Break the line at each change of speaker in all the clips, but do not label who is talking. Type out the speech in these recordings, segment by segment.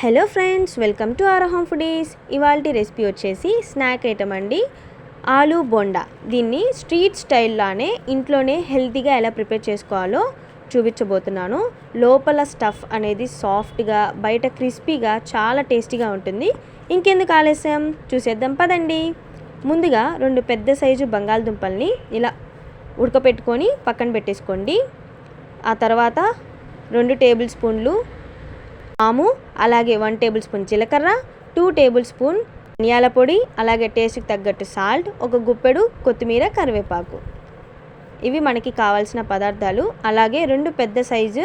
Hello friends welcome to our home foodies. ఇవాళ recipe వచ్చేసి snack item అండి. ఆలూ బొండా. దీన్ని స్ట్రీట్ స్టైల్లానే ఇంట్లోనే హెల్తీగా ఎలా ప్రిపేర్ చేసుకోవాలో చూపించబోతున్నాను. లోపల స్టఫ్ అనేది సాఫ్ట్గా బయట క్రిస్పీగా చాలా టేస్టీగా ఉంటుంది. ఇంకెందుకు ఆలస్యం? చూసేద్దాం పదండి. ముందుగా రెండు పెద్ద సైజు బంగాళదుంపల్ని ఇలా ఉడకపెట్టుకొని పక్కన పెట్టేసుకోండి. ఆ తర్వాత రెండు టేబుల్ స్పూన్లు ఆము అలాగే వన్ టేబుల్ స్పూన్ జీలకర్ర టూ టేబుల్ స్పూన్ ధనియాల పొడి అలాగే టేస్ట్కి తగ్గట్టు సాల్ట్ ఒక గుప్పెడు కొత్తిమీర కరివేపాకు. ఇవి మనకి కావాల్సిన పదార్థాలు. అలాగే రెండు పెద్ద సైజు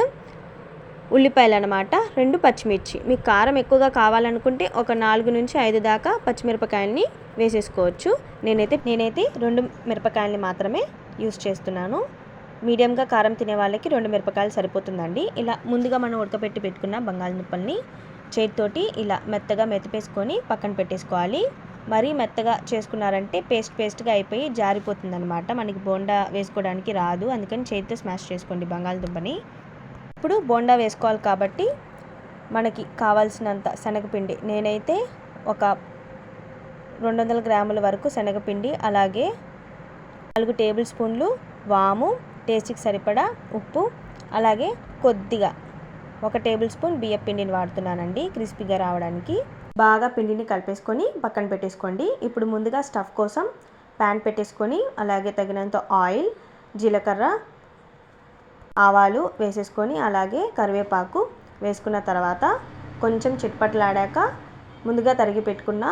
ఉల్లిపాయలు అనమాట రెండు పచ్చిమిర్చి. మీకు కారం ఎక్కువగా కావాలనుకుంటే ఒక నాలుగు నుంచి ఐదు దాకా పచ్చిమిరపకాయల్ని వేసేసుకోవచ్చు. నేనైతే నేనైతే రెండు మిరపకాయల్ని మాత్రమే యూస్ చేస్తున్నాను. మీడియంగా కారం తినే వాళ్ళకి రెండు మిరపకాయలు సరిపోతుందండి. ఇలా ముందుగా మనం ఉడకబెట్టి పెట్టుకున్న బంగాళదుంపల్ని చేతితోటి ఇలా మెత్తగా మెత్తపేసుకొని పక్కన పెట్టేసుకోవాలి. మరీ మెత్తగా చేసుకున్నారంటే పేస్ట్ పేస్ట్గా అయిపోయి జారిపోతుంది అనమాట మనకి బోండా వేసుకోవడానికి రాదు. అందుకని చేతితో స్మాష్ చేసుకోండి బంగాళదుంపని. ఇప్పుడు బోండా వేసుకోవాలి కాబట్టి మనకి కావాల్సినంత శనగపిండి నేనైతే ఒక రెండు వందల గ్రాముల వరకు శనగపిండి అలాగే నాలుగు టేబుల్ స్పూన్లు వాము టేస్ట్కి సరిపడా ఉప్పు అలాగే కొద్దిగా ఒక టేబుల్ స్పూన్ బియ్యం పిండిని వాడుతున్నానండి క్రిస్పీగా రావడానికి. బాగా పిండిని కలిపేసుకొని పక్కన పెట్టేసుకోండి. ఇప్పుడు ముందుగా స్టఫ్ కోసం ప్యాన్ పెట్టేసుకొని అలాగే తగినంత ఆయిల్ జీలకర్ర ఆవాలు వేసేసుకొని అలాగే కరివేపాకు వేసుకున్న తర్వాత కొంచెం చిట్పట్లాడాక ముందుగా తరిగి పెట్టుకున్న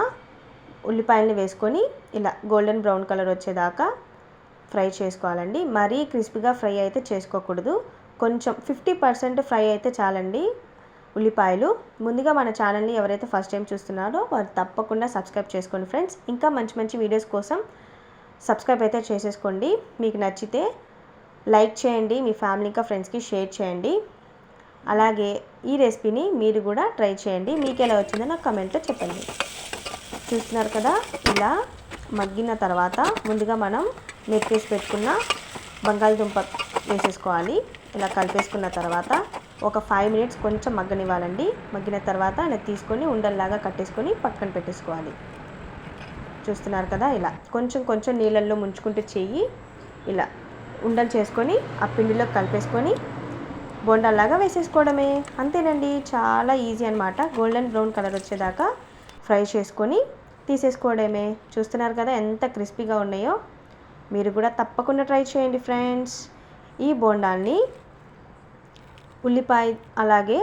ఉల్లిపాయలని వేసుకొని ఇలా గోల్డెన్ బ్రౌన్ కలర్ వచ్చేదాకా ఫ్రై చేసుకోవాలండి. మరీ క్రిస్పీగా ఫ్రై అయితే చేసుకోకూడదు. కొంచెం ఫిఫ్టీ పర్సెంట్ ఫ్రై అయితే చాలండి ఉల్లిపాయలు. ముందుగా మన ఛానల్ని ఎవరైతే ఫస్ట్ టైం చూస్తున్నారో వారు తప్పకుండా సబ్స్క్రైబ్ చేసుకోండి ఫ్రెండ్స్. ఇంకా మంచి మంచి వీడియోస్ కోసం సబ్స్క్రైబ్ అయితే చేసేసుకోండి. మీకు నచ్చితే లైక్ చేయండి మీ ఫ్యామిలీ ఇంకా ఫ్రెండ్స్కి షేర్ చేయండి. అలాగే ఈ రెసిపీని మీరు కూడా ట్రై చేయండి. మీకు ఎలా వచ్చిందో నాకు కమెంట్లో చెప్పండి. చూస్తున్నారు కదా? ఇలా మగ్గిన తర్వాత ముందుగా మనం మెత్తేసి పెట్టుకున్న బంగాళదుంప వేసేసుకోవాలి. ఇలా కలిపేసుకున్న తర్వాత ఒక ఫైవ్ మినిట్స్ కొంచెం మగ్గనివ్వాలండి. మగ్గిన తర్వాత ఆయన తీసుకొని ఉండల్లాగా కట్టేసుకొని పక్కన పెట్టేసుకోవాలి. చూస్తున్నారు కదా ఇలా. కొంచెం కొంచెం నీళ్ళల్లో ముంచుకుంటూ చెయ్యి ఇలా ఉండలు చేసుకొని ఆ పిండిలో కలిపేసుకొని బొండల్లాగా వేసేసుకోవడమే. అంతేనండి. చాలా ఈజీ అనమాట గోల్డెన్ బ్రౌన్ కలర్ వచ్చేదాకా ఫ్రై చేసుకొని తీసేసుకోవడమే. చూస్తున్నారు కదా ఎంత క్రిస్పీగా ఉన్నాయో. మీరు కూడా తప్పకుండా ట్రై చేయండి ఫ్రెండ్స్. ఈ బోండాల్ని ఉల్లిపాయ అలాగే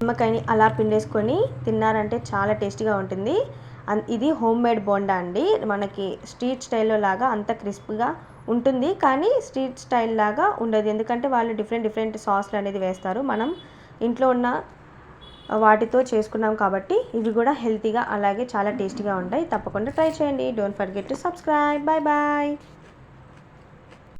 నిమ్మకాయని అలా పిండేసుకొని తిన్నారంటే చాలా టేస్టీగా ఉంటుంది. ఇది హోమ్ మేడ్ బోండా అండి. మనకి స్ట్రీట్ స్టైల్లో లాగా అంత క్రిస్ప్గా ఉంటుంది. కానీ స్ట్రీట్ స్టైల్ లాగా ఉండదు. ఎందుకంటే వాళ్ళు డిఫరెంట్ డిఫరెంట్ సాస్లు అనేది వేస్తారు. మనం ఇంట్లో ఉన్న వాటితో చేసుకున్నాం కాబట్టి ఇవి కూడా హెల్తీగా అలాగే చాలా టేస్టీగా ఉంటాయి. తప్పకుండా ట్రై చేయండి. Don't forget to subscribe bye bye